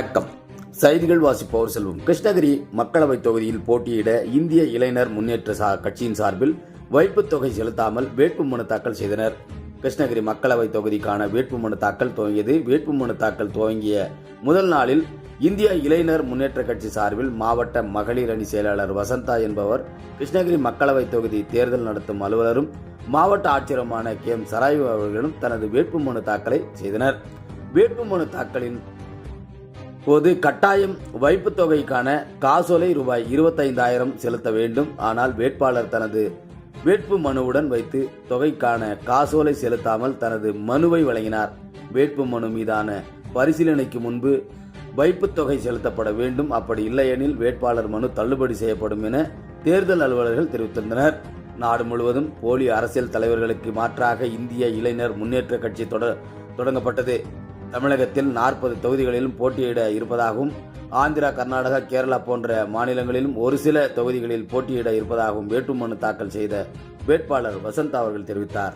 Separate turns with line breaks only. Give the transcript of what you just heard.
வணக்கம். செய்திகள் வாசிப்பவர் செல்வம். கிருஷ்ணகிரி மக்களவை தொகுதியில் போட்டியிட இந்திய இளைஞர் முன்னேற்ற சா கட்சியின் சார்பில் வைப்புத் தொகை செலுத்தாமல் வேட்புமனு தாக்கல் செய்தனர். கிருஷ்ணகிரி மக்களவை தொகுதிக்கான வேட்புமனு தாக்கல் துவங்கியது. வேட்புமனு தாக்கல் துவங்கிய முதல் நாளில் இந்திய இளைஞர் முன்னேற்ற கட்சி சார்பில் மாவட்ட மகளிர் அணி செயலாளர் வசந்தா என்பவர் கிருஷ்ணகிரி மக்களவை தொகுதி தேர்தல் நடத்தும் அலுவலரும் மாவட்ட ஆட்சியருமான கே எம் சராயு அவர்களும் தனது வேட்புமனு தாக்கலை செய்தனர். வேட்புமனு தாக்கலின் போது கட்டாயம் வைப்பு தொகைக்கான காசோலை ரூபாய் இருபத்தைந்தாயிரம் செலுத்த வேண்டும். ஆனால் வேட்பாளர் தனது வேட்பு மனுவுடன் வைத்து தொகைக்கான காசோலை செலுத்தாமல் தனது மனுவை வழங்கினார். வேட்பு மனு மீதான பரிசீலனைக்கு முன்பு வைப்புத் தொகை செலுத்தப்பட வேண்டும். அப்படி இல்லையெனில் வேட்பாளர் மனு தள்ளுபடி செய்யப்படும் என தேர்தல் அலுவலர்கள் தெரிவித்திருந்தனர் நாடு முழுவதும் போலி அரசியல் தலைவர்களுக்கு மாற்றாக இந்திய இளைஞர் முன்னேற்ற கட்சி தொட- தொடங்கப்பட்டது. தமிழகத்தில் நாற்பது தொகுதிகளிலும் போட்டியிட இருப்பதாகவும் ஆந்திரா கர்நாடகா கேரளா போன்ற மாநிலங்களிலும் ஒரு சில தொகுதிகளில் போட்டியிட இருப்பதாகவும் வேட்புமனு தாக்கல் செய்த வேட்பாளர் வசந்தா அவர்கள் தெரிவித்தார்.